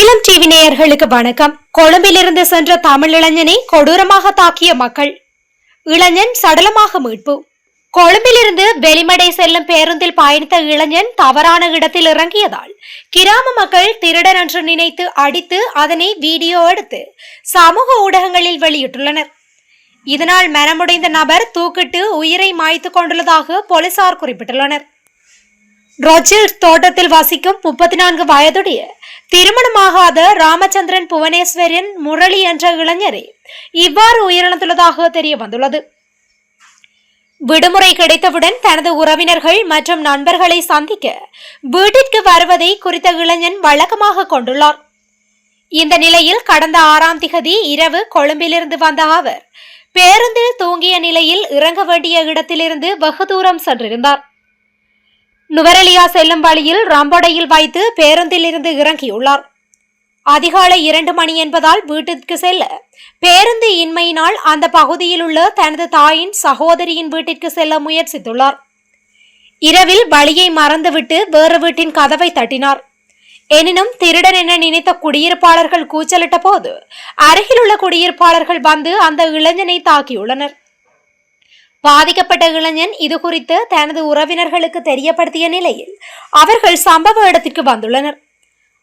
அகிலம் டிவி நேயர்களுக்கு வணக்கம். கொழும்பிலிருந்து சென்ற தமிழ் இளைஞனை கொடூரமாக தாக்கிய மக்கள். இளைஞன் சடலமாக மீட்பு. கொழும்பிலிருந்து வெளிமடை செல்லும் பேருந்தில் பயணித்த இளைஞன் தவறான இடத்தில் இறங்கியதால் கிராம மக்கள் திருடன் என்று நினைத்து அடித்து அதனை வீடியோ எடுத்து சமூக ஊடகங்களில் வெளியிட்டுள்ளனர். இதனால் மனமுடைந்த நபர் தூக்கிட்டு உயிரை மாய்த்து கொண்டுள்ளதாக போலீசார் குறிப்பிட்டுள்ளனர். ரொஜில் தோட்டத்தில் வசிக்கும் முப்பத்தி நான்கு வயதுடைய திருமணமாகாத ராமச்சந்திரன் புவனேஸ்வரன் முரளி என்ற இளைஞரே இவ்வாறு உயிரிழந்துள்ளதாக தெரிய வந்துள்ளது விடுமுறை கிடைத்தவுடன் தனது உறவினர்கள் மற்றும் நண்பர்களை சந்திக்க வீட்டிற்கு வருவதை குறித்த இளைஞன் வழக்கமாக கொண்டுள்ளார். இந்த நிலையில் கடந்த ஆறாம் திகதி இரவு கொழும்பிலிருந்து வந்த அவர் பேருந்தில் தூங்கிய நிலையில் இறங்க வேண்டிய இடத்திலிருந்து வெகு தூரம் சென்றிருந்தார். நுவரெலியா செல்லும் வழியில் ரம்பொடையில் வைத்து பேருந்தில் இருந்து இறங்கியுள்ளார். அதிகாலை இரண்டு மணி என்பதால் வீட்டிற்கு செல்ல பேருந்து இன்மையினால் அந்த பகுதியில் உள்ள தனது தாயின் சகோதரியின் வீட்டிற்கு செல்ல முயற்சித்துள்ளார். இரவில் வழியை மறந்துவிட்டு வேறு வீட்டின் கதவை தட்டினார். எனினும் திருடன் என நினைத்த குடியிருப்பாளர்கள் கூச்சலிட்ட போது அருகிலுள்ள குடியிருப்பாளர்கள் வந்து அந்த இளைஞனை தாக்கியுள்ளனர். பாதிக்கப்பட்ட இளைஞன் இது குறித்து தனது உறவினர்களுக்கு தெரியப்படுத்திய நிலையில் அவர்கள் சம்பவ இடத்திற்கு வந்துள்ளனர்.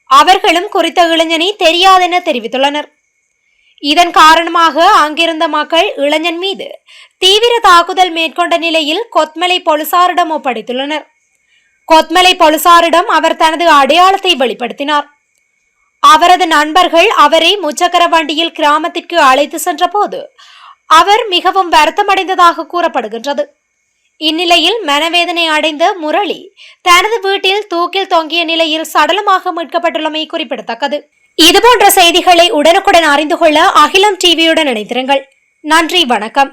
அவர்களும் குறித்த இளைஞனை தெரியாதென தெரிவித்துள்ளனர். இதன் காரணமாக அங்கிருந்த மக்கள் இளைஞன் மீது தீவிர தாக்குதல் மேற்கொண்ட நிலையில் கொத்மலை போலீசாரிடம் ஒப்படைத்துள்ளனர். கொத்மலை போலீசாரிடம் அவர் தனது அடையாளத்தை வெளிப்படுத்தினார். அவரது நண்பர்கள் அவரை முச்சக்கர வண்டியில் கிராமத்திற்கு அழைத்து சென்ற போது அவர் மிகவும் வருத்தமடைந்ததாக கூறப்படுகின்றது. இந்நிலையில் மனவேதனை அடைந்த முரளி தனது வீட்டில் தூக்கில் தொங்கிய நிலையில் சடலமாக மீட்கப்பட்டுள்ளமை குறிப்பிடத்தக்கது. இதுபோன்ற செய்திகளை உடனுக்குடன் அறிந்து கொள்ள அகிலம் டிவியுடன் இணைந்திருங்கள். நன்றி வணக்கம்.